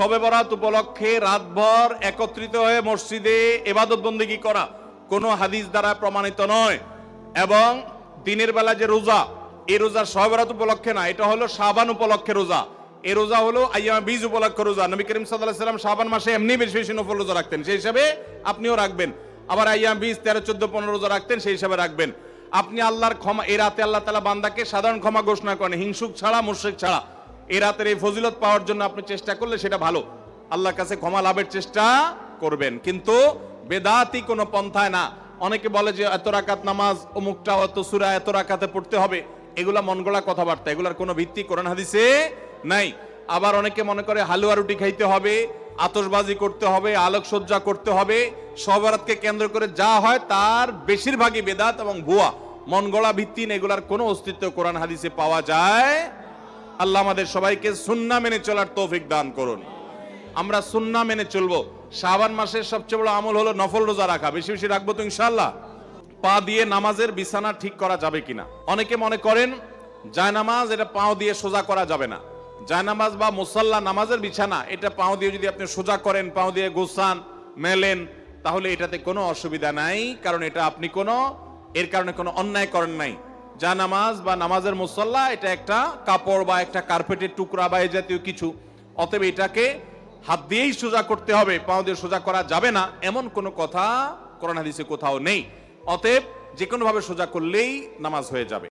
শবে বরাত উপলক্ষে রাতভর একত্রিত হয়ে মসজিদে এবাদত বন্দিগি করা কোনো হাদিস দ্বারা প্রমাণিত নয়। এবং দিনের বেলা যে রোজা, এই রোজা শবে বরাত উপলক্ষে না, এটা হলো শাবান উপলক্ষে রোজা। এ রোজা হলো আইয়ামা বীজ উপলক্ষে রোজা। নবী করিম সাল্লাহ সাল্লাম শাবান মাসে এমনি বেশি বেশি নফল রোজা রাখতেন, সেই হিসাবে আপনিও রাখবেন। আবার আইয়াম বীজ তেরো, চোদ্দ, পনেরো রোজা রাখতেন, সেই হিসাবে রাখবেন। আপনি আল্লাহর ক্ষমা, এই রাতে আল্লাহ তালা বান্দাকে সাধারণ ক্ষমা ঘোষণা করেন, হিংসুক ছাড়া, মুশ্রিক ছাড়া। এই রাতের এই ফজিলত পাওয়ার জন্য আপনি চেষ্টা করলে সেটা ভালো। আল্লাহর কাছে ক্ষমা লাভের চেষ্টা করবেন। কিন্তু বেদাতি কোনো পন্থায় না। অনেকে বলে যে এত রাকাত নামাজ, অমুকটা অত সুরা, এত রাকাতে পড়তে হবে। এগুলা মন গড়া কথাবার্তা। এগুলার কোনো ভিত্তি কোরআন হাদিসে নাই। আবার অনেকে মনে করে হালুয়া রুটি খাইতে হবে, আতশবাজি করতে হবে, আলোকসজ্জা করতে হবে। সবরাতকে কেন্দ্র করে যা হয় তার বেশিরভাগই বেদাত এবং ভুয়া। মন গড়া ভিত্তিহীন এগুলার কোনো অস্তিত্ব কোরআন হাদিসে পাওয়া যায় আল্লাহ আমাদের সবাইকে সুন্না মেনে চলার তৌফিক দান করুন। আমরা সুন্না মেনে চলবো। শাবান মাসের সবচেয়ে বড় আমল হলো নফল রোজা রাখা। বেশি বেশি রাখব তো ইনশাল্লাহ পা দিয়ে নামাজের বিছানা ঠিক করা যাবে কিনা। অনেকে মনে করেন, জায়নামাজ এটা পাও দিয়ে সোজা করা যাবে না। জায়নামাজ বা মুসাল্লা নামাজের বিছানা, এটা পাও দিয়ে যদি আপনি সোজা করেন, পাও দিয়ে গোসান মেলেন, তাহলে এটাতে কোনো অসুবিধা নাই। কারণ এটা আপনি কোনো, এর কারণে কোনো অন্যায় করেন নাই। যা নামাজ বা নামাজের মুসল্লা, এটা একটা কাপড় বা একটা কার্পেটের টুকরা বা এই জাতীয় কিছু। অতএব এটাকে হাত দিয়েই সোজা করতে হবে, পাও দিয়ে সোজা করা যাবে না, এমন কোনো কথা করোনা হাদিসে কোথাও নেই। অতএব যে কোনোভাবে সোজা করলেই নামাজ হয়ে যাবে।